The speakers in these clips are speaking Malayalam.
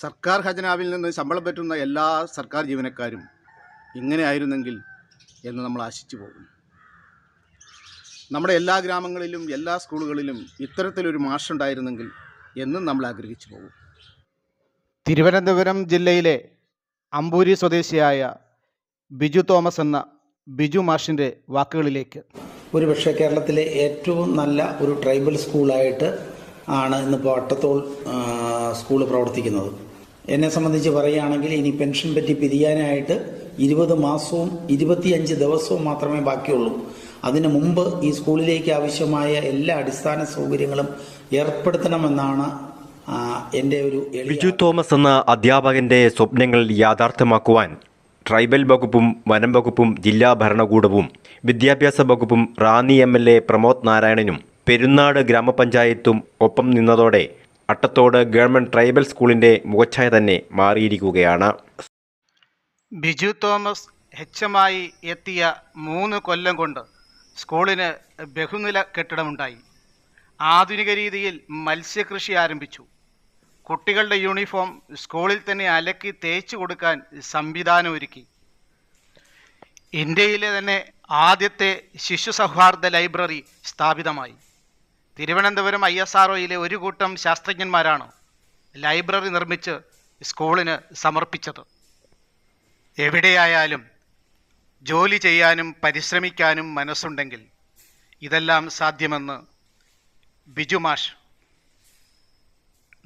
സർക്കാർ ഖജനാവിൽ നിന്ന് ശമ്പളം പറ്റുന്ന എല്ലാ സർക്കാർ ജീവനക്കാരും ഇങ്ങനെ ആയിരുന്നെങ്കിൽ എന്ന് നമ്മൾ ആശിച്ചു പോകും. നമ്മുടെ എല്ലാ ഗ്രാമങ്ങളിലും എല്ലാ സ്കൂളുകളിലും ഇത്തരത്തിലൊരു മാഷുണ്ടായിരുന്നെങ്കിൽ എന്നും നമ്മൾ ആഗ്രഹിച്ചു പോകും. തിരുവനന്തപുരം ജില്ലയിലെ അമ്പൂരി സ്വദേശിയായ ബിജു തോമസ് എന്ന ബിജു മാഷിന്റെ വാക്കുകളിലേക്ക്. ഒരുപക്ഷെ കേരളത്തിലെ ഏറ്റവും നല്ല ഒരു ട്രൈബൽ സ്കൂളായിട്ട് ആണ് ഇന്നിപ്പോൾ അട്ടത്തോൾ സ്കൂൾ പ്രവർത്തിക്കുന്നത്. എന്നെ സംബന്ധിച്ച് പറയുകയാണെങ്കിൽ ഇനി പെൻഷൻ പറ്റി പിരിയാനായിട്ട് ഇരുപത് മാസവും ഇരുപത്തിയഞ്ച് ദിവസവും മാത്രമേ ബാക്കിയുള്ളൂ. അതിനു മുമ്പ് ഈ സ്കൂളിലേക്ക് ആവശ്യമായ എല്ലാ അടിസ്ഥാന സൗകര്യങ്ങളും ഏർപ്പെടുത്തണമെന്നാണ് എന്റെ ഒരു ബിജു തോമസ് എന്ന അധ്യാപകന്റെ സ്വപ്നങ്ങൾ യാഥാർത്ഥ്യമാക്കുവാൻ ട്രൈബൽ വകുപ്പും വനം വകുപ്പും ജില്ലാ ഭരണകൂടവും വിദ്യാഭ്യാസ വകുപ്പും Ranni M L A Pramod നാരായണനും Perunad ഗ്രാമപഞ്ചായത്തും ഒപ്പം നിന്നതോടെ അട്ടത്തോട് ഗവൺമെന്റ് ട്രൈബൽ സ്കൂളിന്റെ മുഖച്ഛായ തന്നെ മാറിയിരിക്കുകയാണ്. ബിജു തോമസ് ഹെച്ചമായി എത്തിയ മൂന്ന് കൊല്ലം കൊണ്ട് സ്കൂളിന് ബഹുനില കെട്ടിടമുണ്ടായി. ആധുനിക രീതിയിൽ മത്സ്യകൃഷി ആരംഭിച്ചു. കുട്ടികളുടെ യൂണിഫോം സ്കൂളിൽ തന്നെ അലക്കി തേച്ചു കൊടുക്കാൻ സംവിധാനം ഒരുക്കി. ഇന്ത്യയിലെ തന്നെ ആദ്യത്തെ ശിശു സൗഹാർദ്ദ ലൈബ്രറി സ്ഥാപിതമായി. തിരുവനന്തപുരം ഐ എസ് ആർ ഒരു കൂട്ടം ശാസ്ത്രജ്ഞന്മാരാണ് ലൈബ്രറി നിർമ്മിച്ച് സ്കൂളിന് സമർപ്പിച്ചത്. എവിടെയായാലും ജോലി ചെയ്യാനും പരിശ്രമിക്കാനും മനസ്സുണ്ടെങ്കിൽ ഇതെല്ലാം സാധ്യമെന്ന് ബിജുമാഷ്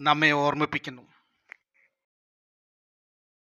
നമ്മെ ഓർമ്മിപ്പിക്കുന്നു.